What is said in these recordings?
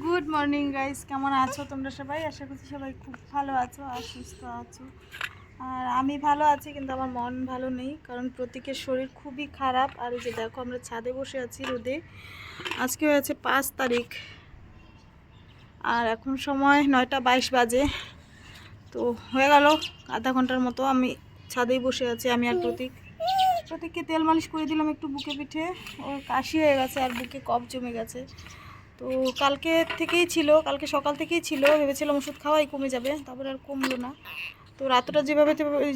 Good morning guys কেমন আছো তোমরা সবাই? আশা করছি সবাই খুব ভালো আছো আর সুস্থ আছো। আর আমি ভালো আছি, কিন্তু আমার মন ভালো নেই, কারণ প্রতীকের শরীর খুবই খারাপ। আর যে দেখো, আমরা ছাদে বসে আছি রোদে। আজকে হয়েছে পাঁচ তারিখ। আর এখন সময় নয়টা বাইশ বাজে। তো হয়ে গেল, আধা ঘণ্টার মতো আমি ছাদেই বসে আছি, আমি আর প্রতীক। প্রতীককে তেল মালিশ করে দিলাম একটু বুকে পিঠে। ওর কাশি হয়ে গেছে আর বুকে কফ জমে গেছে। তো কালকে থেকেই ছিল, কালকে সকাল থেকেই ছিল, ভেবেছিলাম ওষুধ খাওয়াই কমে যাবে, তারপরে আর কমলো না। তো রাতটা যেভাবে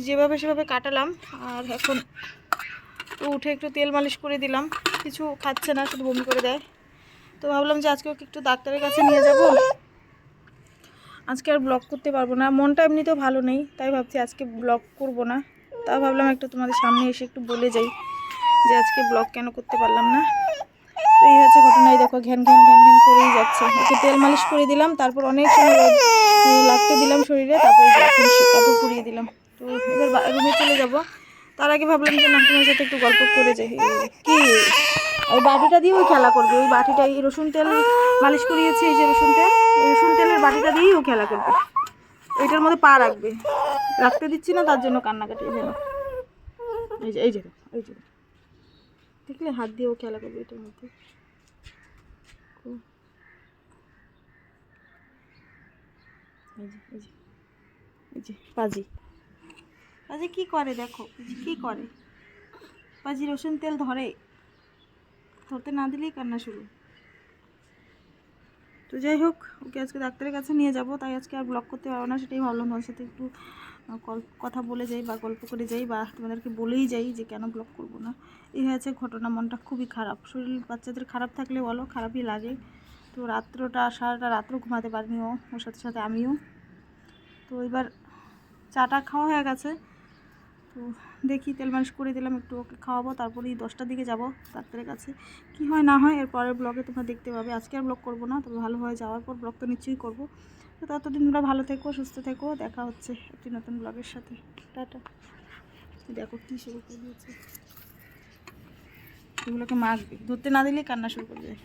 যেভাবে সেভাবে কাটালাম, আর এখন তো উঠে একটু তেল মালিশ করে দিলাম, কিছু খাচ্ছে না, শুধু বমি করে দেয়। তো ভাবলাম যে আজকে ওকে একটু ডাক্তারের কাছে নিয়ে যাব। আজকে আর ব্লগ করতে পারব না, মনটা এমনিতেও ভালো নেই, তাই ভাবছি আজকে ব্লগ করব না। তা ভাবলাম একটু তোমাদের সামনে এসে একটু বলে যাই যে আজকে ব্লগ কেন করতে পারলাম না। এই হচ্ছে ঘটনায় দেখো, ঘ্যান ঘ্যান ঘ্যান ঘ্যান করেই যাচ্ছে। ওকে তেল মালিশ করে দিলাম, তারপর অনেক সময় লাগতে দিলাম শরীরে, তারপরে কাপড় পুড়িয়ে দিলাম। তো এবার রুমে চলে যাব। তার আগে ভাবলাম যে না তোমার সাথে একটু গল্প করে যাই। কি? ওই বাটিটা দিয়ে ওই খেলা করবে, ওই বাটিটা এই রসুন তেল মালিশ করিয়েছে, এই যে রসুন তেল রসুন তেলের বাটিটা দিয়েই ও খেলা করবে। এটার মধ্যে পা রাখবে। রাখতে দিচ্ছি না, তার জন্য কান্নাকাটি, এই যে এই যে এই যে। দেখলে হাত দিয়েও খেলা করবে এটার মধ্যে। পাজি। পাজি কি করে দেখো? কি করে? পাজি রসুন তেল ধরে। ধরতে না দিলেই কান্না শুরু। তো যাই হোক, ওকে আজকে ডাক্তারের কাছে নিয়ে যাব। তাই আজকে আর ব্লগ করতে পারব না, সেটাই ভাবলাম তোমার সাথে একটু কথা বলে যাই বা গল্প করে যাই বা তোমাদেরকে বলেই যাই যে কেন ব্লগ করব না। এই হয়েছে ঘটনা, মনটা খুবই খারাপ। শরীর বাচ্চাদের খারাপ থাকলে বলো, খারাপই লাগে। তো রাত্রটা, সারাটা রাত্র ঘুমাতে পারিনি ও, ওর সাথে সাথে আমিও। তো এবার চাটা খাওয়া হয়ে গেছে। তো দেখি তেল মালিশ করে দিলাম, একটু ওকে খাওয়াবো, তারপরেই দশটার দিকে যাব ডাক্তারের কাছে। কি হয় না হয়, এর পরের ব্লগে তোমরা দেখতে পাবে। আজকে আর ব্লগ করব না, তবে ভালো হয়ে যাওয়ার পর ব্লগ তো নিশ্চয়ই করব। তো ততদিন তোমরা ভালো থেকো, সুস্থ থেকো, দেখা হচ্ছে একটি নতুন ব্লগের সাথে। টাটা। দেখো কী শুরু করে দিয়েছে। এগুলোকে মাখবে, ধরতে না দিলেই কান্না শুরু করে দেয়।